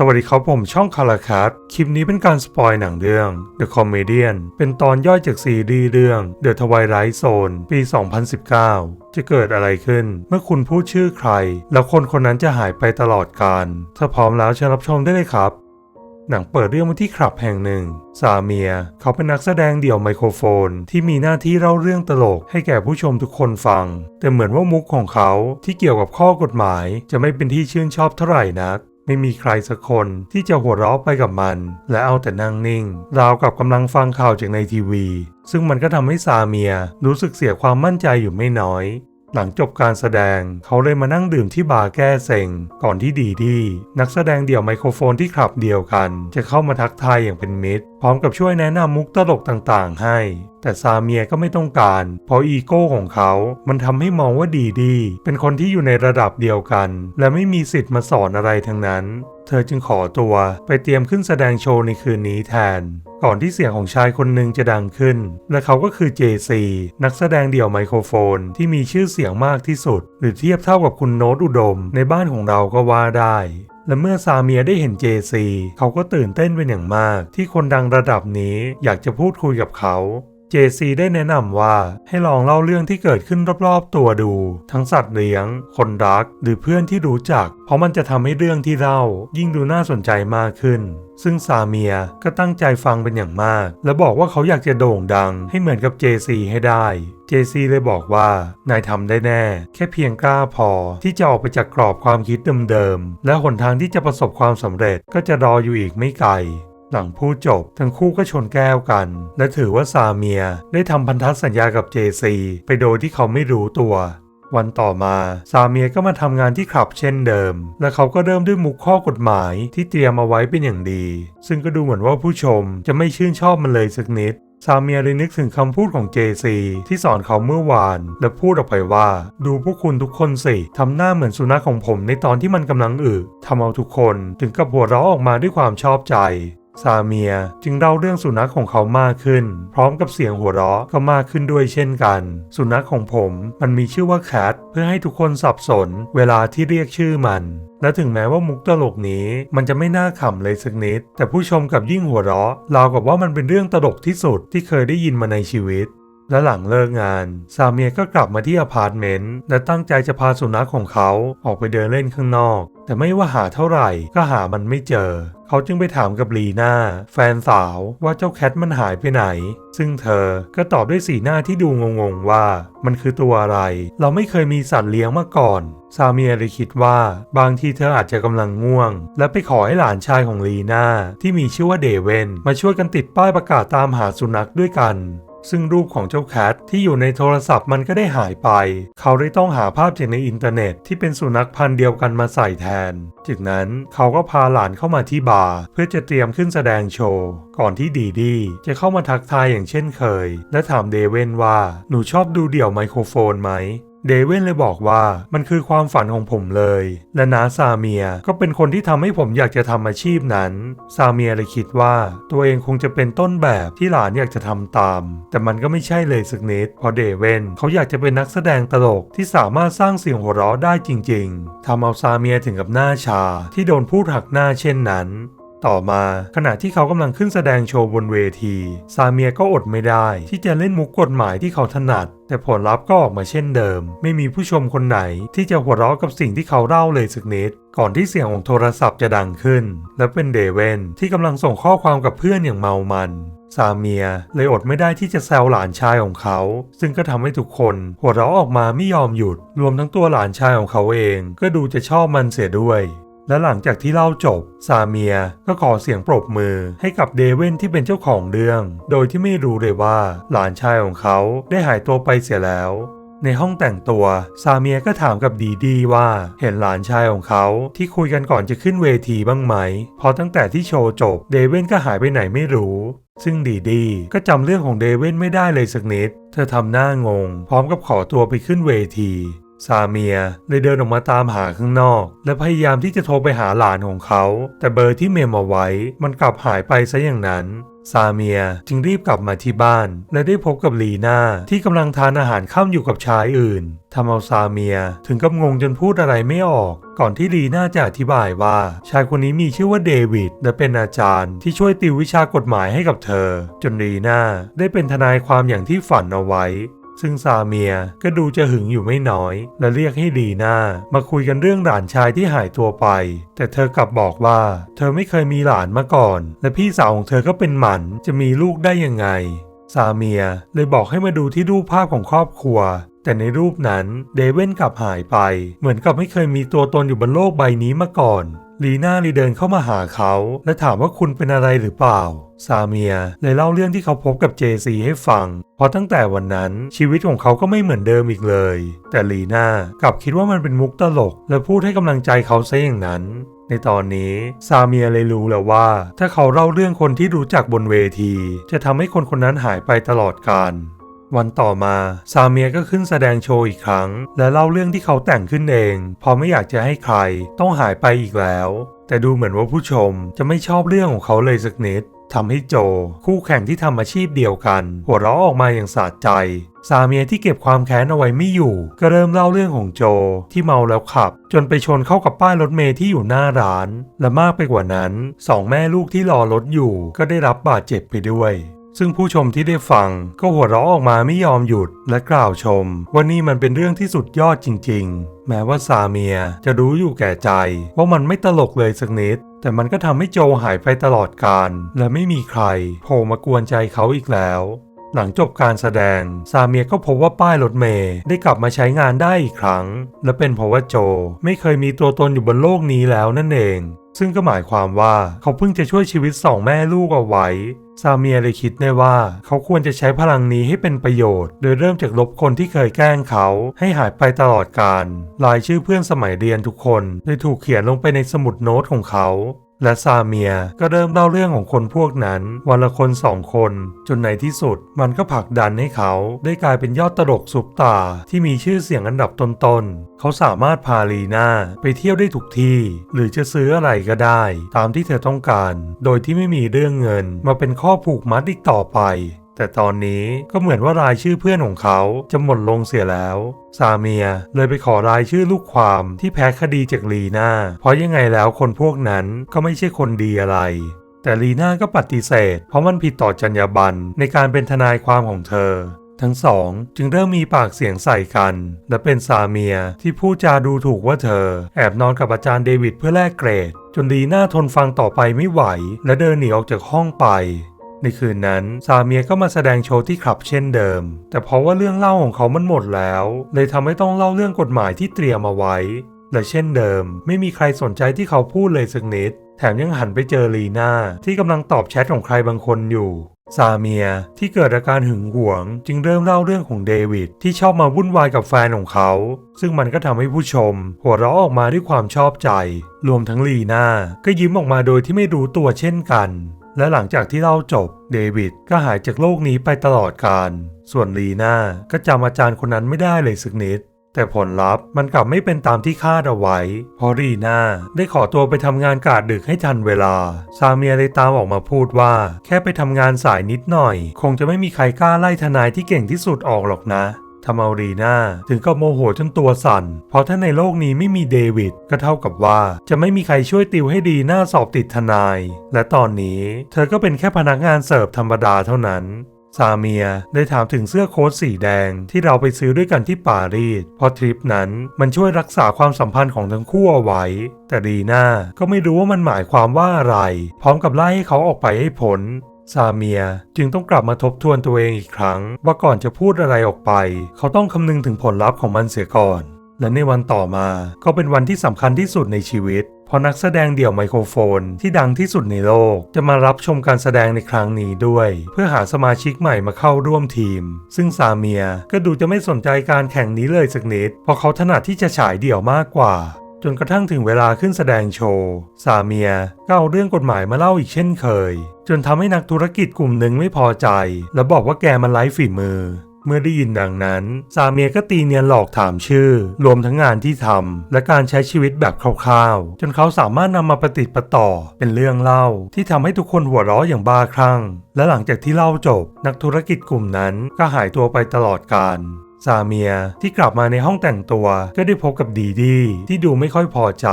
สวัสดีครับผมช่องคาราคัสคลิปนี้เป็นการสปอยหนังเรื่อง The Comedian เป็นตอนย่อยจากซีรีส์เรื่อง The Twilight Zone ปี 2019 จะเกิดอะไรขึ้น เมื่อคุณพูดชื่อใคร แล้วคนคนนั้นจะหายไปตลอดกาลถ้าพร้อมแล้วเชิญรับชมได้เลยครับ หนังเปิดเรื่องมาที่คลับแห่งหนึ่ง ซาเมีย เขาเป็นนักแสดงเดี่ยวไมโครโฟน ที่มีหน้าที่เล่าเรื่องตลกให้แก่ผู้ชมทุกคนฟัง แต่เหมือนว่ามุกของเขาที่เกี่ยวกับข้อกฎหมายจะไม่เป็นที่ชื่นชอบเท่าไหร่นัก ไม่มีใครสักคนที่จะหัวเราะไปกับมัน และเอาแต่นั่งนิ่ง ราวกับกำลังฟังข่าวจากในทีวี ซึ่งมันก็ทำให้ซาเมียรู้สึกเสียความมั่นใจอยู่ไม่น้อย หลังจบการแสดงเขาเลยมานั่งดื่มที่บาร์แก้เซ็ง ก่อนที่ดีดี นักแสดงเดี่ยวไมโครโฟนที่ขับเดียวกัน จะเข้ามาทักทายอย่างเป็นมิตร พร้อมกับช่วยแนะนำมุกตลกต่างๆ ให้ แต่ซาเมียก็ไม่ต้องการ เพราะอีโก้ของเขา มันทำให้มองว่าดีดี เป็นคนที่อยู่ในระดับเดียวกัน และไม่มีสิทธิ์มาสอนอะไรทั้งนั้น เธอจึงขอตัวไปเตรียมขึ้นแสดงโชว์ในคืนนี้แทน ก่อนที่เสียงของชายคนหนึ่งจะดังขึ้น และเขาก็คือ JC นักแสดงเดี่ยวไมโครโฟนที่มีชื่อเสียงมากที่สุด หรือเทียบเท่ากับคุณโน้ตอุดม ในบ้านของเราก็ว่าได้และเมื่อซาเมียได้เห็น JC เขาก็ตื่นเต้นเป็นอย่างมาก ที่คนดังระดับนี้อยากจะพูดคุยกับเขา JC ได้แนะนำว่าให้ลองเล่าเรื่องที่เกิดขึ้นรอบๆ ตัวดู ทั้งสัตว์เลี้ยง คนรัก หรือเพื่อนที่รู้จัก เพราะมันจะทำให้เรื่องที่เล่า ยิ่งดูน่าสนใจมากขึ้น ซึ่งซาเมียก็ตั้งใจฟังเป็นอย่างมาก และบอกว่าเขาอยากจะโด่งดัง ให้เหมือนกับ JC ให้ได้ JC เลยบอกว่านายทำได้แน่ แค่เพียงกล้าพอที่จะออกไปจากกรอบความคิดเดิมๆและหนทางที่จะประสบความสำเร็จก็จะรออยู่อีกไม่ไกล หลังพูดจบ ทั้งคู่ก็ชนแก้วกัน และถือว่าซาเมียได้ทำพันธสัญญากับ JC ไปโดยที่เขาไม่รู้ตัว วันต่อมาซาเมียก็มาทำงานที่คลับเช่นเดิม และเขาก็เริ่มด้วยมุกข้อกฎหมายที่เตรียมเอาไว้เป็นอย่างดี ซึ่งก็ดูเหมือนว่าผู้ชมจะไม่ชื่นชอบมันเลยสักนิดซาเมียเลยนึกถึงคำพูดของ JC ที่สอนเขาเมื่อวาน และพูดออกไปว่า ดูพวกคุณทุกคนสิทำหน้าเหมือนสุนัขของผมในตอนที่มันกำลังอึทำเอาทุกคนถึงกับหัวเราะออกมาด้วยความชอบใจ ซาเมียจึงเล่าเรื่องสุนัขของเขามากขึ้น พร้อมกับเสียงหัวเราะก็มากขึ้นด้วยเช่นกัน สุนัขของผมมันมีชื่อว่าแคทเพื่อให้ทุกคนสับสนเวลาที่เรียกชื่อมันและถึงแม้ว่ามุกตลกนี้มันจะไม่น่าขำเลยสักนิด แต่ผู้ชมกับยิ่งหัวเราะราวกับว่ามันเป็นเรื่องตลกที่สุดที่เคยได้ยินมาในชีวิต และหลังเลิกงานซาเมียก็กลับมาที่อพาร์ตเมนต์และตั้งใจจะพาสุนัขของเขาออกไปเดินเล่นข้างนอก แต่ไม่ว่าหาเท่าไหร่ก็หามันไม่เจอ เขาจึงไปถามกับลีน่าแฟนสาวว่าเจ้าแคทมันหายไปไหน ซึ่งเธอก็ตอบด้วยสีหน้าที่ดูงงๆว่า มันคือตัวอะไร เราไม่เคยมีสัตว์เลี้ยงมาก่อนซาเมียเลยคิดว่าบางทีเธออาจจะกำลังง่วง และไปขอให้หลานชายของลีน่าที่มีชื่อว่าเดเวนมาช่วยกันติดป้ายประกาศตามหาสุนัขด้วยกัน ซึ่งรูปของเจ้าแคทที่อยู่ในโทรศัพท์มันก็ได้หายไป เขาได้ต้องหาภาพจากในอินเทอร์เน็ตที่เป็นสุนัขพันธุ์เดียวกันมาใส่แทน จากนั้นเขาก็พาหลานเข้ามาที่บาร์เพื่อจะเตรียมขึ้นแสดงโชว์ ก่อนที่ดีดีจะเข้ามาทักทายอย่างเช่นเคย และถามเดเวนว่า หนูชอบดูเดี่ยวไมโครโฟนไหม เดเวนเลยบอกว่ามันคือความฝันของผมเลย และนาซาเมียก็เป็นคนที่ทำให้ผมอยากจะทำอาชีพนั้น ซาเมียเลยคิดว่า ตัวเองคงจะเป็นต้นแบบที่หลานอยากจะทำตาม แต่มันก็ไม่ใช่เลยสักนิดเพราะเดเวนเขาอยากจะเป็นนักแสดงตลกที่สามารถสร้างเสียงหัวเราะได้จริง ๆทำเอาซาเมียถึงกับหน้าชาที่โดนพูดหักหน้าเช่นนั้น ต่อมาขณะที่เขากำลังขึ้นแสดงโชว์บนเวที ซาเมียก็อดไม่ได้ ที่จะเล่นมุกกฎหมายที่เขาถนัด แต่ผลลัพธ์ก็ออกมาเช่นเดิม ไม่มีผู้ชมคนไหนที่จะหัวเราะกับสิ่งที่เขาเล่าเลยสักนิดก่อนที่เสียงของโทรศัพท์จะดังขึ้น และเป็นเดเวนที่กำลังส่งข้อความกับเพื่อนอย่างเมามันซาเมียเลยอดไม่ได้ที่จะแซวหลานชายของเขา ซึ่งก็ทำให้ทุกคน หัวเราะออกมาไม่ยอมหยุด รวมทั้งตัวหลานชายของเขาเอง ก็ดูจะชอบมันเสียด้วย และหลังจากที่เล่าจบ ซาเมียก็ขอเสียงปรบมือให้กับเดเวนที่เป็นเจ้าของเรื่อง โดยที่ไม่รู้เลยว่าหลานชายของเขาได้หายตัวไปเสียแล้วในห้องแต่งตัว ซาเมียก็ถามกับดีดีว่าเห็นหลานชายของเขาที่คุยกันก่อนจะขึ้นเวทีบ้างไหมเพราะตั้งแต่ที่โชว์จบ เดเวนก็หายไปไหนไม่รู้ ซึ่งดีดีก็จำเรื่องของเดเวนไม่ได้เลยสักนิด เธอทำหน้างง พร้อมกับขอตัวไปขึ้นเวที ซาเมียเลยเดินออกมาตามหาข้างนอก และพยายามที่จะโทรไปหาหลานของเขา แต่เบอร์ที่เมมเอาไว้ มันกลับหายไปซะอย่างนั้นซาเมียจึงรีบกลับมาที่บ้าน และได้พบกับลีน่าที่กำลังทานอาหารข้ามอยู่กับชายอื่นทำเอาซาเมียถึงกับงงจนพูดอะไรไม่ออก ก่อนที่ลีน่าจะอธิบายว่า ชายคนนี้มีชื่อว่าเดวิดและเป็นอาจารย์ที่ช่วยติววิชากฎหมายให้กับเธอ จนลีน่าได้เป็นทนายความอย่างที่ฝันเอาไว้ ซึ่งซาเมียก็ดูจะหึงอยู่ไม่น้อย และเรียกให้ลีน่ามาคุยกันเรื่องหลานชายที่หายตัวไป แต่เธอกลับบอกว่า เธอไม่เคยมีหลานมาก่อน และพี่สาวของเธอก็เป็นหมันจะมีลูกได้ยังไง ซาเมียเลยบอกให้มาดูที่รูปภาพของครอบครัว แต่ในรูปนั้นเดเวนกลับหายไป เหมือนกับไม่เคยมีตัวตนอยู่บนโลกใบนี้มาก่อน ลีน่าเลยเดินเข้ามาหาเขา และถามว่าคุณเป็นอะไรหรือเปล่า ซาเมียเลยเล่าเรื่องที่เขาพบกับเจซีให้ฟัง เพราะตั้งแต่วันนั้นชีวิตของเขาก็ไม่เหมือนเดิมอีกเลย แต่ลีน่ากลับคิดว่ามันเป็นมุกตลก และพูดให้กำลังใจเขาซะอย่างนั้นในตอนนี้ซาเมียเลยรู้แล้วว่า ถ้าเขาเล่าเรื่องคนที่รู้จักบนเวที จะทำให้คนคนนั้นหายไปตลอดกาล วันต่อมาซาเมียก็ขึ้นแสดงโชว์อีกครั้ง และเล่าเรื่องที่เขาแต่งขึ้นเองเพราะไม่อยากจะให้ใครต้องหายไปอีกแล้ว แต่ดูเหมือนว่าผู้ชมจะไม่ชอบเรื่องของเขาเลยสักนิดทำให้โจ คู่แข่งที่ทำอาชีพเดียวกัน หัวเราะออกมาอย่างสะใจ ซาเมียที่เก็บความแค้นเอาไว้ไม่อยู่ ก็เริ่มเล่าเรื่องของโจที่เมาแล้วขับ จนไปชนเข้ากับป้ายรถเมล์ที่อยู่หน้าร้าน และมากไปกว่านั้นสองแม่ลูกที่รอรถอยู่ ก็ได้รับบาดเจ็บไปด้วย ซึ่งผู้ชมที่ได้ฟังก็หัวเราะออกมาไม่ยอมหยุดและกล่าวชมว่านี่มันเป็นเรื่องที่สุดยอดจริง ๆ แม้ว่าซาเมียจะรู้อยู่แก่ใจ ว่ามันไม่ตลกเลยสักนิด แต่มันก็ทำให้โจหายไปตลอดกาลและไม่มีใครโผล่มากวนใจเขาอีกแล้ว หลังจบการแสดง ซาเมียก็พบว่าป้ายรถเมย์ได้กลับมาใช้งานได้อีกครั้ง และเป็นเพราะว่าโจ ไม่เคยมีตัวตนอยู่บนโลกนี้แล้วนั่นเอง ซึ่งก็หมายความว่าเขาเพิ่งจะช่วยชีวิตสองแม่ลูกเอาไว้ ซาเมียเลยคิดได้ว่า เขาควรจะใช้พลังนี้ให้เป็นประโยชน์ โดยเริ่มจากลบคนที่เคยแกล้งเขาให้หายไปตลอดกาลรายชื่อเพื่อนสมัยเรียนทุกคนเลยถูกเขียนลงไปในสมุดโน้ตของเขา และซาเมียก็เริ่มเล่าเรื่องของคนพวกนั้น วันละคนสองคน จนในที่สุด มันก็ผลักดันให้เขา ได้กลายเป็นยอดตลกสุปตาที่มีชื่อเสียงอันดับต้นๆ เขาสามารถพาลีน่าไปเที่ยวได้ทุกที่ หรือจะซื้ออะไรก็ได้ ตามที่เธอต้องการ โดยที่ไม่มีเรื่องเงินมาเป็นข้อผูกมัดอีกต่อไป แต่ตอนนี้ก็เหมือนว่ารายชื่อเพื่อนของเขาจะหมดลงเสียแล้ว ซาเมียเลยไปขอรายชื่อลูกความที่แพ้คดีจากลีน่า เพราะยังไงแล้วคนพวกนั้นก็ไม่ใช่คนดีอะไร แต่ลีน่าก็ปฏิเสธ เพราะมันผิดต่อจรรยาบรรณในการเป็นทนายความของเธอ ทั้งสองจึงเริ่มมีปากเสียงใส่กัน และเป็นซาเมียที่พูดจาดูถูกว่าเธอ แอบนอนกับอาจารย์เดวิดเพื่อแลกเกรด จนลีน่าทนฟังต่อไปไม่ไหว และเดินหนีออกจากห้องไป ในคืนนั้นซาเมียก็มาแสดงโชว์ที่คลับเช่นเดิม แต่เพราะว่าเรื่องเล่าของเขามันหมดแล้ว เลยทำให้ต้องเล่าเรื่องกฎหมายที่เตรียมเอาไว้ และเช่นเดิม ไม่มีใครสนใจที่เขาพูดเลยสักนิด แถมยังหันไปเจอลีน่าที่กำลังตอบแชทของใครบางคนอยู่ซาเมียที่เกิดอาการหึงหวง จึงเริ่มเล่าเรื่องของเดวิดที่ชอบมาวุ่นวายกับแฟนของเขา ซึ่งมันก็ทำให้ผู้ชม หัวเราะออกมาด้วยความชอบใจ รวมทั้งลีน่าก็ยิ้มออกมาโดยที่ไม่รู้ตัวเช่นกัน และหลังจากที่เล่าจบ เดวิดก็หายจากโลกนี้ไปตลอดกาลส่วนลีน่าก็จำอาจารย์คนนั้นไม่ได้เลยสักนิด แต่ผลลัพธ์มันกลับไม่เป็นตามที่คาดเอาไว้ เพราะรีน่าได้ขอตัวไปทำงานกาดดึกให้ทันเวลา ซาเมียเลยตามออกมาพูดว่า แค่ไปทำงานสายนิดหน่อย คงจะไม่มีใครกล้าไล่ทนายที่เก่งที่สุดออกหรอกนะ ทำเอารีนาถึงกับโมโหจนตัวสั่น เพราะถ้าในโลกนี้ไม่มีเดวิดก็เท่ากับว่าจะไม่มีใครช่วยติวให้ดีหน้าสอบติดทนาย และตอนนี้เธอก็เป็นแค่พนักงานเสิร์ฟธรรมดาเท่านั้นซาเมียได้ถามถึงเสื้อโค้ทสีแดงที่เราไปซื้อด้วยกันที่ปารีสเพราะทริปนั้นมันช่วยรักษาความสัมพันธ์ของทั้งคู่เอาไว้ แต่รีน่าก็ไม่รู้ว่ามันหมายความว่าอะไร พร้อมกับไล่ให้เขาออกไปให้พ้น ซาเมียจึงต้องกลับมาทบทวนตัวเองอีกครั้ง ว่าก่อนจะพูดอะไรออกไป เขาต้องคำนึงถึงผลลัพธ์ของมันเสียก่อน และในวันต่อมาก็เป็นวันที่สำคัญที่สุดในชีวิตเพราะนักแสดงเดี่ยวไมโครโฟนที่ดังที่สุดในโลก จะมารับชมการแสดงในครั้งนี้ด้วย เพื่อหาสมาชิกใหม่มาเข้าร่วมทีม ซึ่งซาเมียก็ดูจะไม่สนใจการแข่งนี้เลยสักนิดเพราะเขาถนัดที่จะฉายเดี่ยวมากกว่า จนกระทั่งถึงเวลาขึ้นแสดงโชว์ซาเมียก็เอาเรื่องกฎหมายมาเล่าอีกเช่นเคย จนทำให้นักธุรกิจกลุ่มหนึ่งไม่พอใจ และบอกว่าแกมันไร้ฝีมือ เมื่อได้ยินดังนั้นซาเมียก็ตีเนียนหลอกถามชื่อ รวมทั้งงานที่ทำและการใช้ชีวิตแบบคร่าวๆ จนเขาสามารถนำมาประติประต่อเป็นเรื่องเล่า ที่ทำให้ทุกคนหัวเราะอย่างบ้าคลั่ง และหลังจากที่เล่าจบ นักธุรกิจกลุ่มนั้นก็หายตัวไปตลอดกาล ซาเมียที่กลับมาในห้องแต่งตัวก็ได้พบกับดีดีที่ดูไม่ค่อยพอใจ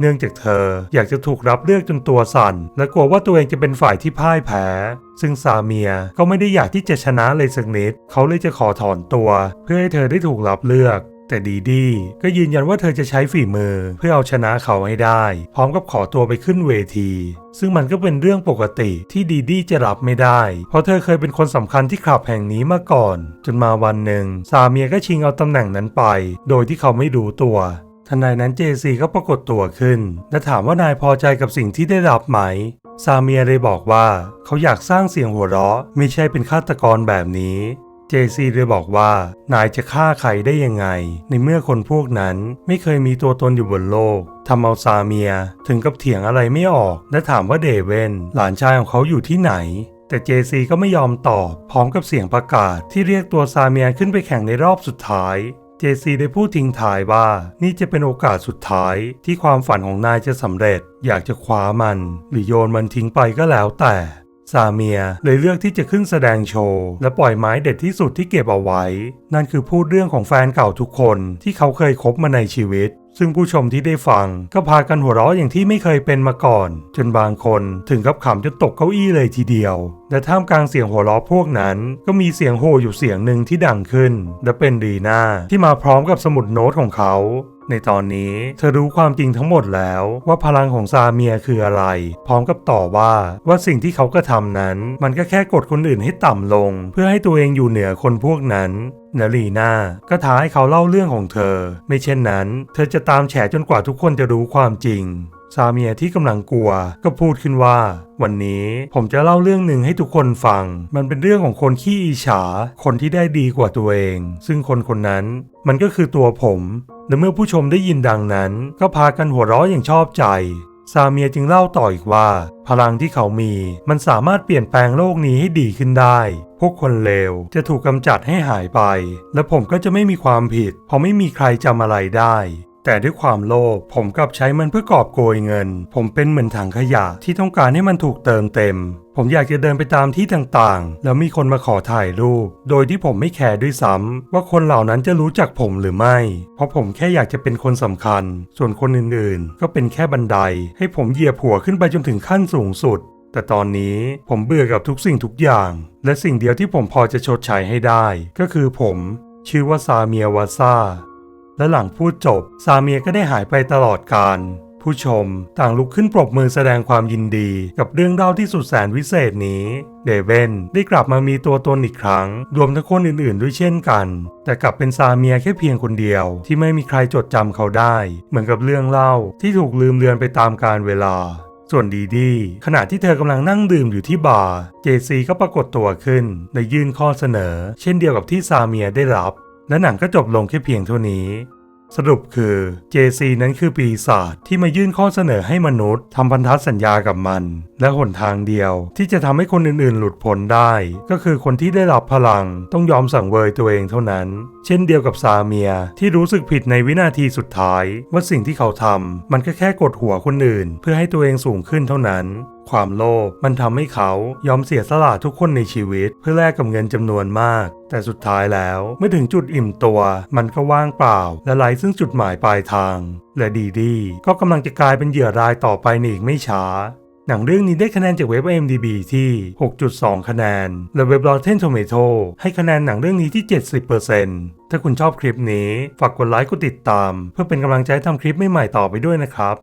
เนื่องจากเธออยากจะถูกรับเลือกจนตัวสั่น และกลัวว่าตัวเองจะเป็นฝ่ายที่พ่ายแพ้ ซึ่งซาเมียก็ไม่ได้อยากที่จะชนะเลยสักนิด เขาเลยจะขอถอนตัว เพื่อให้เธอได้ถูกรับเลือก แต่ดีดีก็ยืนยันว่าเธอจะใช้ฝีมือเพื่อเอาชนะเขาให้ได้ พร้อมกับขอตัวไปขึ้นเวที ซึ่งมันก็เป็นเรื่องปกติที่ดีดีจะรับไม่ได้ เพราะเธอเคยเป็นคนสำคัญที่คลับแห่งนี้มาก่อน จนมาวันหนึ่งซาเมียก็ชิงเอาตำแหน่งนั้นไป โดยที่เขาไม่รู้ตัวทันใดนั้นเจซีก็ปรากฏตัวขึ้น และถามว่านายพอใจกับสิ่งที่ได้รับไหม ซาเมียเลยบอกว่า เขาอยากสร้างเสียงหัวเราะ ไม่ใช่เป็นฆาตกรแบบนี้ เจซีเลยบอกว่านายจะฆ่าใครได้ยังไง ในเมื่อคนพวกนั้นไม่เคยมีตัวตนอยู่บนโลกทำเอาซาเมียถึงกับเถียงอะไรไม่ออก และถามว่าเดเวนหลานชายของเขาอยู่ที่ไหน แต่เจซีก็ไม่ยอมตอบพร้อมกับเสียงประกาศที่เรียกตัวซาเมียขึ้นไปแข่งในรอบสุดท้ายเจซีได้พูดทิ้งท้ายว่านี่จะเป็นโอกาสสุดท้ายที่ความฝันของนายจะสำเร็จ อยากจะคว้ามัน หรือโยนมันทิ้งไปก็แล้วแต่ ซาเมียเลยเลือกที่จะขึ้นแสดงโชว์และปล่อยไม้เด็ดที่สุดที่เก็บเอาไว้ นั่นคือพูดเรื่องของแฟนเก่าทุกคนที่เขาเคยคบมาในชีวิต ซึ่งผู้ชมที่ได้ฟังก็พากันหัวเราะอย่างที่ไม่เคยเป็นมาก่อน จนบางคนถึงกับขำจนตกเก้าอี้เลยทีเดียว และท่ามกลางเสียงหัวเราะพวกนั้น ก็มีเสียงโห่อยู่เสียงหนึ่งที่ดังขึ้น และเป็นดีน่าที่มาพร้อมกับสมุดโน้ตของเขา ในตอนนี้เธอรู้ความจริงทั้งหมดแล้วว่าพลังของซาเมียคืออะไร พร้อมกับต่อว่าว่าสิ่งที่เขากระทำนั้น มันก็แค่กดคนอื่นให้ต่ำลง เพื่อให้ตัวเองอยู่เหนือคนพวกนั้นนาลีน่าก็ท้าให้เขาเล่าเรื่องของเธอ ไม่เช่นนั้น เธอจะตามแฉจนกว่าทุกคนจะรู้ความจริงซาเมียที่กำลังกลัวก็พูดขึ้นว่า วันนี้ผมจะเล่าเรื่องหนึ่งให้ทุกคนฟัง มันเป็นเรื่องของคนขี้อิจฉา คนที่ได้ดีกว่าตัวเอง ซึ่งคนคนนั้นมันก็คือตัวผม และเมื่อผู้ชมได้ยินดังนั้น ก็พากันหัวเราะอย่างชอบใจ ซาเมียจึงเล่าต่ออีกว่า พลังที่เขามีมันสามารถเปลี่ยนแปลงโลกนี้ให้ดีขึ้นได้ พวกคนเลวจะถูกกำจัดให้หายไป และผมก็จะไม่มีความผิดเพราะไม่มีใครจำอะไรได้ แต่ด้วยความโลภผมกลับใช้มันเพื่อกอบโกยเงิน ผมเป็นเหมือนถังขยะที่ต้องการให้มันถูกเติมเต็ม ผมอยากจะเดินไปตามที่ต่างๆ แล้วมีคนมาขอถ่ายรูป โดยที่ผมไม่แคร์ด้วยซ้ำว่าคนเหล่านั้นจะรู้จักผมหรือไม่ เพราะผมแค่อยากจะเป็นคนสำคัญ ส่วนคนอื่นๆ ก็เป็นแค่บันได ให้ผมเหยียบหัวขึ้นไปจนถึงขั้นสูงสุดแต่ตอนนี้ผมเบื่อกับทุกสิ่งทุกอย่าง และสิ่งเดียวที่ผมพอจะชดใช้ให้ได้ ก็คือผม ชื่อว่าซาเมียวาซา และหลังพูดจบ ซาเมียก็ได้หายไปตลอดกาลผู้ชมต่างลุกขึ้นปรบมือแสดงความยินดีกับเรื่องเล่าที่สุดแสนวิเศษนี้ เดเวนได้กลับมามีตัวตนอีกครั้ง รวมทั้งคนอื่นๆด้วยเช่นกัน แต่กลับเป็นซาเมียแค่เพียงคนเดียว ที่ไม่มีใครจดจำเขาได้ เหมือนกับเรื่องเล่าที่ถูกลืมเลือนไปตามกาลเวลา ส่วนดีดีขณะที่เธอกำลังนั่งดื่มอยู่ที่บาร์ เจซีก็ปรากฏตัวขึ้นและยื่นข้อเสนอ เช่นเดียวกับที่ซาเมียได้รับ และหนังก็จบลงแค่เพียงเท่านี้ สรุปคือ JC นั้นคือปีศาจที่มายื่นข้อเสนอให้มนุษย์ทำพันธสัญญากับมัน และหนทางเดียว ที่จะทำให้คนอื่นๆ หลุดพ้นได้ ก็คือคนที่ได้รับพลังต้องยอมสั่งเวยตัวเองเท่านั้น เช่นเดียวกับซาเมียที่รู้สึกผิดในวินาทีสุดท้าย ว่าสิ่งที่เขาทำมันก็แค่กดหัวคนอื่น เพื่อให้ตัวเองสูงขึ้นเท่านั้น ความโลภมันทำให้เขายอมเสียสละทุกคนในชีวิต เพื่อแลกกับเงินจำนวนมาก แต่สุดท้ายแล้วเมื่อถึงจุดอิ่มตัว มันก็ว่างเปล่า และไร้ซึ่งจุดหมายปลายทาง และดีดีก็กำลังจะกลายเป็นเหยื่อรายต่อไปในอีกไม่ช้าหนังเรื่องนี้ได้คะแนนจากเว็บ IMDb ที่ 6.2 คะแนน และเว็บ Rotten Tomato ให้คะแนนหนังเรื่องนี้ที่ 70%ถ้าคุณชอบคลิปนี้ ฝากกดไลค์กดติดตาม เพื่อเป็นกำลังใจทำคลิปใหม่ๆต่อไปด้วยนะครับ